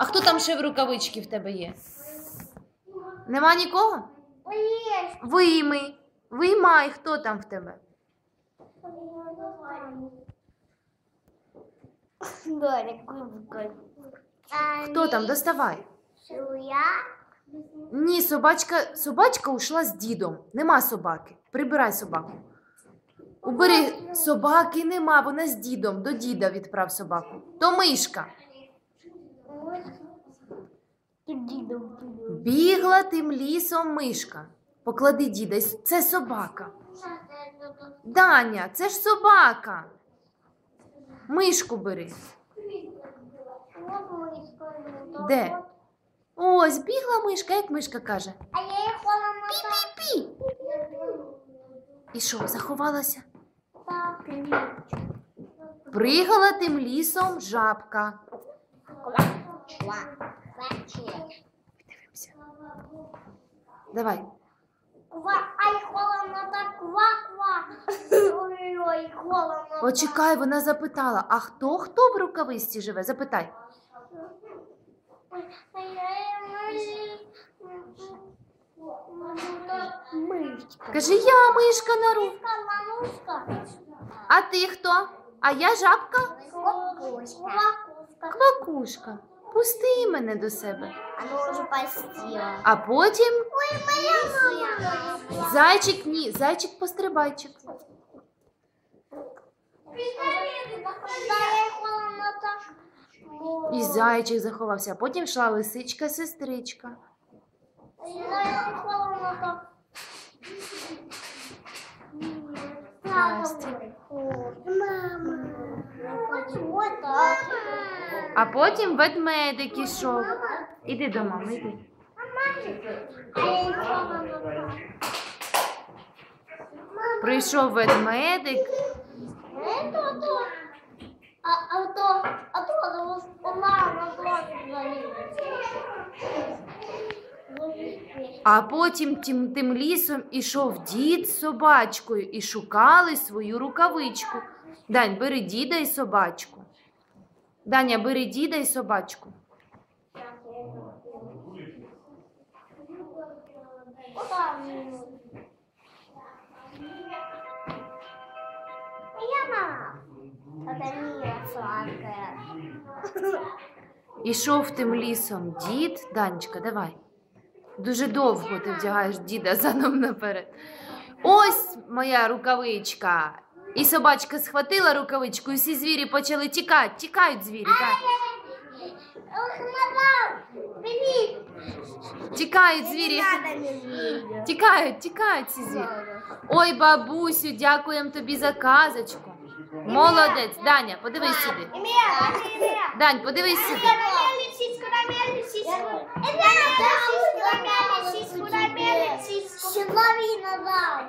А хто там ще в рукавички в тебе є? Нема нікого? Вийми. Виймай, хто там в тебе? Хто там? Доставай. Ні, собачка, собачка ушла з дідом. Нема собаки. Прибирай собаку. Убери собаки нема, вона з дідом. До діда відправ собаку. То мишка. Бігла тим лісом мишка. Поклади діда. Це собака. Даня, це ж собака. Мишку бери. Де? Ось, бігла мишка, як мишка каже. Пі-пі-пі. І що, заховалася? Пригала тим лісом жабка. Дивимося. Давай. Ква, ай, холодно так, ква-ква. Ой-ой, холодно. Почекай, вона запитала, а хто хто в рукависті живе? Запитай. Мышка. Кажи, я мишка на ру. А ти хто? А я жабка? Квакушка. Квакушка. Пусти мене до себе. Постела. А потім Ой, моя мама. зайчик, ні, зайчик пострибайчик. І зайчик заховався, а потім йшла лисичка, сестричка. Здрасте. Мама. Вот так. А потім ведмедик ішов. Іди до мами, іди. Прийшов ведмедик. А потім тим, тим лісом ішов дід з собачкою і шукали свою рукавичку. Дань, бери діда і собачку. Даня, бери діда і собачку. Ішов тим лісом дід. Данечка, давай. Дуже довго ти вдягаєш діда задом наперед. Ось моя рукавичка. І собачка схватила рукавичку, і всі звірі почали тікати. Тікають звірі, так. Тікають звірі. Тікають, тікають ці звірі. Ой, бабусю, дякуємо тобі за казочку. Молодець, Даня, подивись сюди. Дань, подивись сюди. Силові назад.